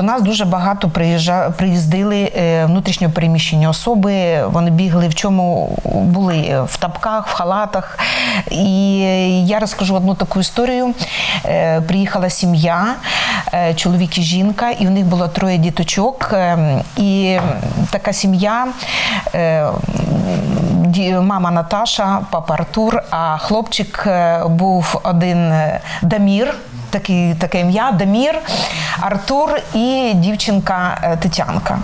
до нас дуже багато приїжджа, приїздили е, внутрішньо переміщені особи. Вони бігли в чому були в тапках, в халатах. І я розкажу одну таку історію. Е, Приїхала сім'я, е, чоловік і жінка, і у них було троє діточок. Е, І така сім'я. Мама Наташа, папа Артур, а хлопчик е, був один е, Дамір, такий, таке ім'я Дамір, Артур і дівчинка е, Тетянка.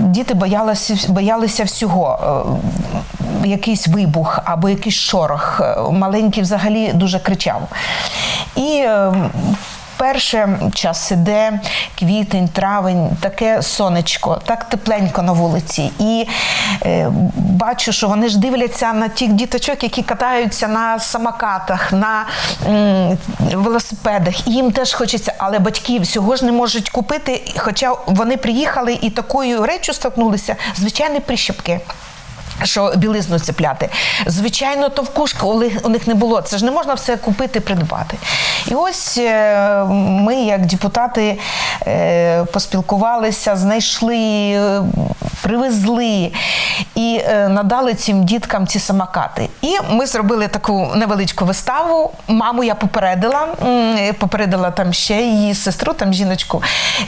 Діти боялися, боялися всього. Якийсь вибух або якийсь шорох. Маленький взагалі дуже кричав. І е, Перше час іде квітень, травень, таке сонечко, так тепленько на вулиці. І е, бачу, що вони ж дивляться на тих діточок, які катаються на самокатах, на м, велосипедах. Їм теж хочеться, але батьки всього ж не можуть купити. Хоча вони приїхали і такою речю столкнулися, звичайні прищепки. Що білизну цепляти. Звичайно, товкушка у них не було. Це ж не можна все купити, придбати. І ось е, ми, як депутати, е, поспілкувалися, знайшли, е, привезли і надали цим діткам ці самокати. І ми зробили таку невеличку виставу. Маму я попередила, попередила там ще її сестру, там жіночку,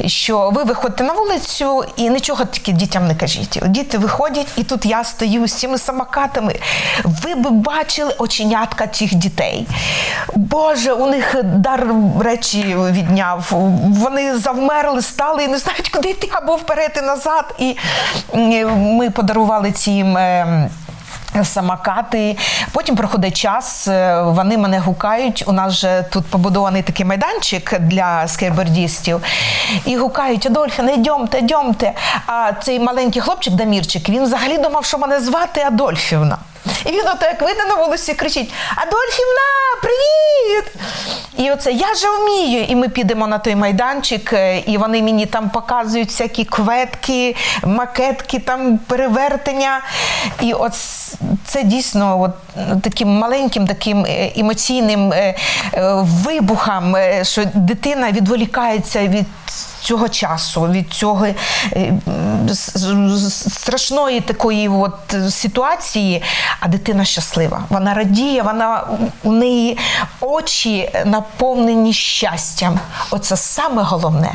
що ви виходите на вулицю і нічого тільки дітям не кажіть. Діти виходять, і тут я стою з цими самокатами. Ви б бачили оченятка цих дітей. Боже, у них дар речі відняв. Вони завмерли, стали і не знають, куди йти або вперед і назад. І ми подарували цим. е, Самокати. Потім проходить час, е, вони мене гукають. У нас же тут побудований такий майданчик для скейбордістів. І гукають: Адольфіна, йдемте, йдемте. А цей маленький хлопчик Дамірчик, він взагалі думав, що мене звати Адольфівна. І він ото як вийде на вулиці кричить: Адольфівна, привіт! І оце я же вмію. І ми підемо на той майданчик, е, і вони мені там показують всякі кветки, макетки, там перевертення. І от це дійсно от таким маленьким, таким е, емоційним е, вибухом, що дитина відволікається від. Цього часу, від цього е, страшної такої от ситуації, а дитина щаслива. Вона радіє, вона у неї очі наповнені щастям. Оце саме головне.